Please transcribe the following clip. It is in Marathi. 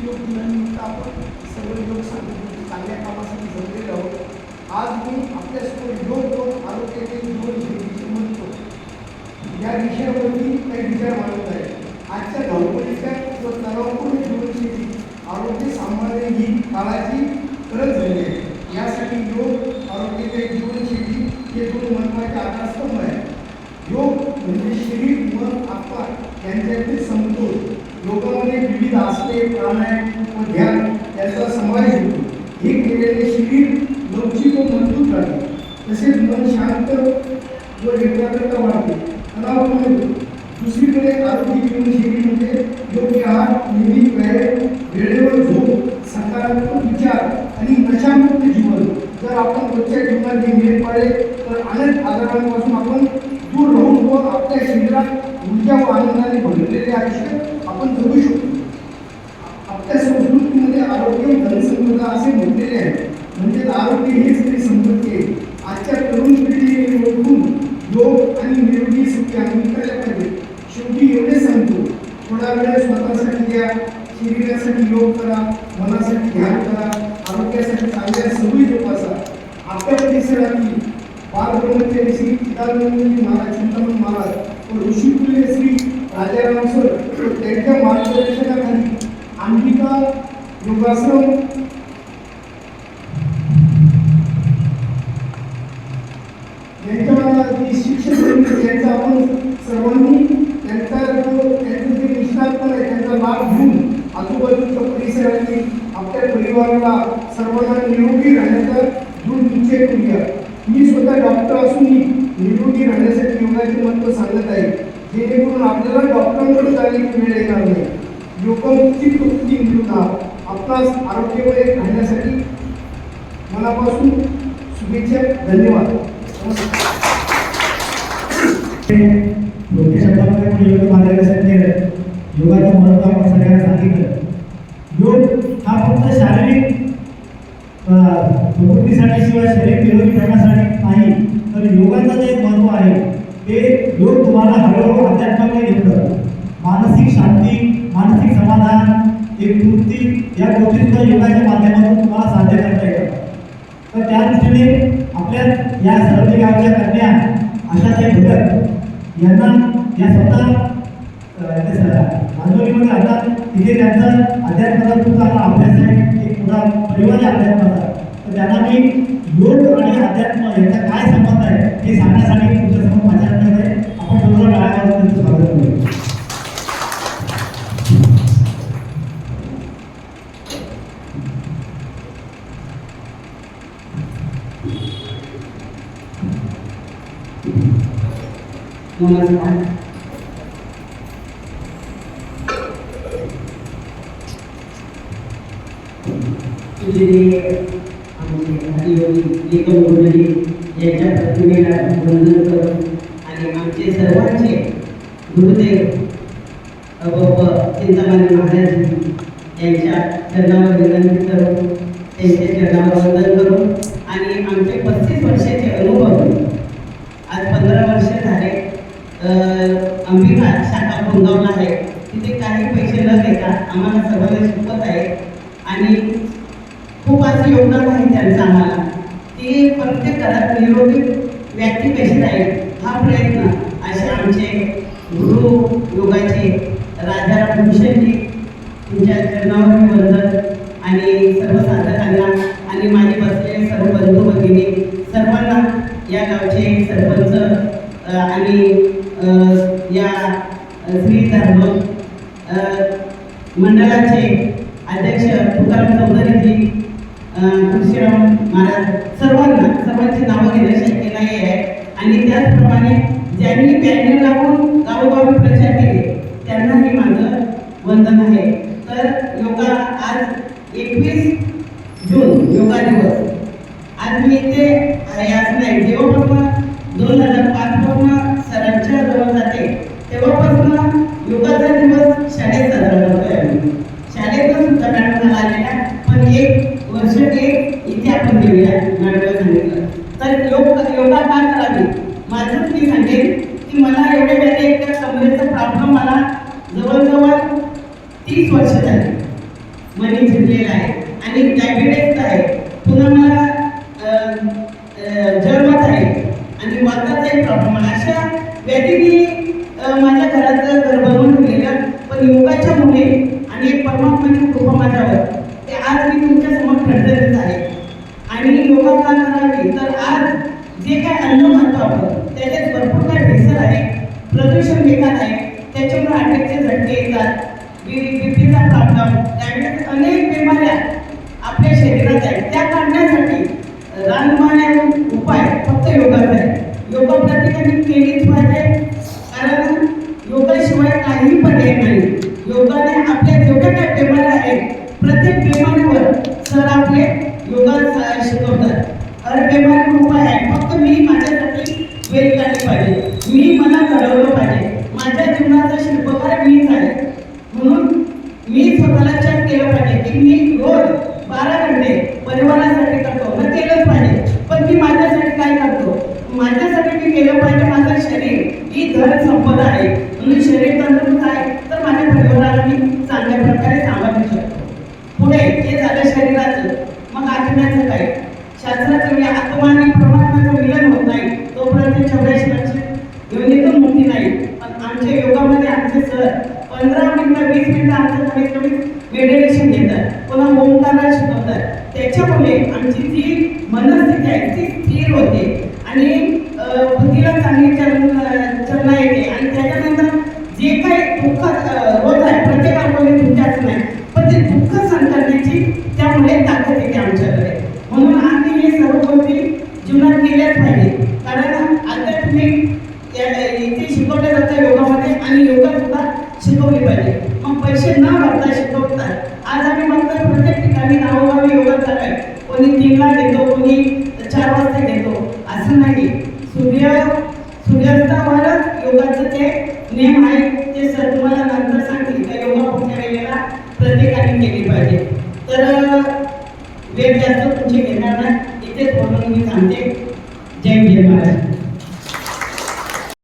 योग दिनानिमित्त आपण सर्व योग सांगितले चांगल्या कामासाठी जमलेले आहोत आज मी आपल्यासमोर योग दोन आरोग्याचे दोन शैलीचे म्हणतो या विषयावरती काही विचार मांडत आहे आजच्या धावपळीच्या व तणावपूर्ण जीवनशैली आरोग्य सांभाळणे ही काळाची गरज झाली आहे यासाठी योग आरोग्याचे जीवनशैली हे दोन महत्त्वाचे आधारस्तंभ आहे योग म्हणजे शरीर मन आत्मा यांच्यातील समतोल. लोकांमध्ये विविध आसने प्राणायाम व ध्यान यांचा समावेश होतो. हे केलेले शरीर लवचिक व मजबूत राहते तसेच मन शांत व एकाग्रता वाढते. तणाव कमी होतो दुसरीकडे आरोग्य जीवनशैली म्हणजे योग्य आहार नियमित व्यायाम वेळेवर झोप सकारात्मक विचार आणि नशामुक्त जीवन. जर आपण रोजच्या जीवनात हे पाळले तर अनेक आजारांपासून आपण दूर राहून व आपल्या शरीरात ऊर्जा व आनंदाने भरलेले आयुष्य आपण जगू शकतो आपल्या संस्कृतीमध्ये आरोग्य धनसंपदा असे म्हटलेले आहे म्हणजे आरोग्य हेच तरी संपत्ती आहे. आजच्या तरुण पिढीने ओळखून योग आणि निरोगी सुट्ट्या अंगीकारल्या पाहिजे शेवटी एवढे सांगतो थोडा वेळ स्वतःसाठी द्या शरीरासाठी योग करा मनासाठी ध्यान करा आरोग्यासाठी चांगल्या सवयी जोपासा. आपल्या परिसरातील बालब्रह्मचारी श्री चिदानंदजी महाराज चिंतामण महाराज व ऋषिकुले श्री राजाराम सर त्यांच्या मार्गदर्शनाखाली अंबिका योगाश्रम यांच्या जे शिक्षक आहेत, त्यांचा आपण सर्वांनी त्यांचा जो त्यांचं जे निष्ठापण आहे त्यांचा लाभ घेऊन आजूबाजूच्या परिसरातील आपल्या परिवाराला सर्वांना निरोगी राहण्याचा दृढ निश्चय करूया. मी स्वतः डॉक्टर असूनही निरोगी राहण्यासाठी योगाचे महत्त्व सांगत आहे. जेणेकरून आपल्याला डॉक्टरांकडे जाण्याची वेळ येणार नाही. योगमुक्ती मुक्ती मिळून आपणास आरोग्यमय राहण्यासाठी मनापासून शुभेच्छा धन्यवाद. शब्दामध्ये योग योग्य मार्गदर्शन केलं योगाचं महत्त्व आपण सगळ्यांना सांगितलं योग हा फक्त शारीरिक प्रकृतीसाठी शिवाय शरीर निरोगी ठेवण्यासाठी नाही तर योगाचं जे महत्त्व आहे ते योग तुम्हाला हळूहळू अध्यात्माकडे घेतलं मानसिक शांती मानसिक समाधान एक तृप्ती या गोष्टी योगाच्या माध्यमातून तुम्हाला साध्य करता येतं तर त्या दृष्टीने आपल्या या सरवली गावच्या कन्या अशा काही घटक यांना या स्वतः अ, आता तिथे त्यांचा अध्यात्माचा खूप चांगला अभ्यास आहे. एक मोठा परिवार आहे अध्यात्माचा. तर त्यांना मी योग आणि अध्यात्म यांचा काय संबंध आहे हे सांगण्यासाठी तुमच्यासमोर माझ्या माझ्याकडे आहे. आपण सर्व टाळ्या त्यांचं स्वागत करूया. नमस्कार. तुझे आमचे हरियोगी लेखन मंडळी यांच्या प्रतिमेला वंदन करून आणि आमचे सर्वांचे गुरुदेव अबोब चिंतामणी महाराज यांच्या चरणावर विनंती करून त्यांच्या चरणावर वंदन करून आणि आमचे पस्तीस वर्षाचे अनुभव आज पंधरा वर्ष झाले. अ, अंबिका शाखा गोंगावला आहे. तिथे काही पैसे न घेता आम्हाला सर्वांना शिकवत आहे. आणि खूप असं योगदान आहे त्यांचं आम्हाला. की प्रत्येक घरात निरोगी व्यक्ती कशी राहील हा प्रयत्न असे आमचे गुरु योगाचे राजाराम भूषणजी तुमच्या चरणावर वंदन आणि सर्व साधकांना आणि माझे बसलेले सर्व बंधू भगिनी सर्वांना या गावचे सरपंच आणि या श्री धर्म मंडळाचे अध्यक्ष तुकाराम चौधरीजी तुळशीराम महाराज सर्वांना सर्वांची नावं घेणं शक्य नाही आहे. आणि त्याचप्रमाणे ज्यांनी बॅनर लावून गावोगावी प्रचार केले त्यांनाही माझं वंदन आहे. तर योगा आज एकवीस जून योगा दिवस. आज मी इथे आहे असं नाही जेव्हापासून तर योग योगा का करावी माझंच मी सांगेन की मला एवढे वेळे एकदा कमरेचा प्रॉब्लेम मला जवळजवळ तीस वर्ष झाली. मनी झिरलेला आहे आणि डायबिटीस आहे. पुन्हा मला अं, आहे. आणि वाताचा एक प्रॉब्लेम आहे अशा व्याधींनी अं, माझ्या घरात घर बनवून ठेवलेलं पण योगाच्या मुळे आणि एक परमात्माची कृपा माझ्यावर ते आज मी तुमच्यासमोर ठणठणीत आहे जेवण योगा करावी तर आज जे काय अन्न म्हणतो आपण त्याच्यात भरपूर काय भेसळ आहे. प्रदूषण बेकार आहे. त्याच्यामुळे अटॅकचे झटके येतात. बीपीचा प्रॉब्लेम त्यावेळेस अनेक बिमाऱ्या आपल्या शरीरात आहेत. त्या काढण्यासाठी रानमान्या उपाय फक्त योगाचा आहे. योगा प्रत्येकाने केलीच पाहिजे. कारण योगाशिवाय काही पर्याय नाही. योगाने आपल्या जेवढ्या काय बिमाऱ्या आहेत प्रत्येक बिमारीवर सर आपले योगा शिकवतात अरे बिमारी खूप आहे. फक्त मी माझ्यासाठी वेळ काढली पाहिजे. मी मला घडवलं पाहिजे. माझ्या जीवनाचा शिल्पकार मीच आहे. म्हणून मी स्वतःला चेक केलं पाहिजे की मी रोज बारा घंटे परिवारासाठी करतो न केलंच पाहिजे पण मी माझ्यासाठी काय करतो माझ्यासाठी मी केलं पाहिजे माझं शरीर ही धन संपदा आहे म्हणून शरीर तंदुरुस्त आहे तर माझ्या परिवाराला मी चांगल्या प्रकारे सांभाळू शकतो पुढे हे झालं शरीराचं मग आत्म्याचं काय शास्त्राचं म्हणजे आत्मा आणि परमात्म्याचं मिलन होत नाही. तोपर्यंत चौऱ्याऐंशी लक्ष योनीतून मुक्ती नाही. पण आमच्या योगामध्ये आमचे सर पंधरा मिनिटं वीस मिनिटं आमचं कमीत कमी मेडिटेशन घेतात. पुन्हा ओंकाराला शिकवतात. त्याच्यामुळे आमची जी मनस्थिती आहे ती स्थिर होते आणि अं, बुद्धीला चांगली चलन चलना येते आणि त्याच्यानंतर जे काही दुःख अं, होत आहे प्रत्येकाकडे तुमच्याच नाही पण ते दुःख सहन करण्याची त्यामुळे ताकद येते आमच्याकडे म्हणून आम्ही हे सर्व गोष्टी जीवनात केल्याच पाहिजे कारण आता तुम्ही या- इथे शिकवलं जातं योगामध्ये आणि योगा सुद्धा शिकवली पाहिजे. मग पैसे न भरता शिकवतात. आज आम्ही म्हणतो प्रत्येक ठिकाणी नावोगावी योगा चालू आहे कोणी तीनला घेतो कोणी चार वाजता घेतो असं नाही. सूर्य सूर्यास्तावरच योगाचं ते नियम आहे. ते सर तुम्हाला नंतर सांगतील. त्या योगा पुढच्या वेळेला प्रत्येकाने केली पाहिजे. तर वेळ जास्त तुमचे घेणार नाही. इथेच बोलून मी सांगते.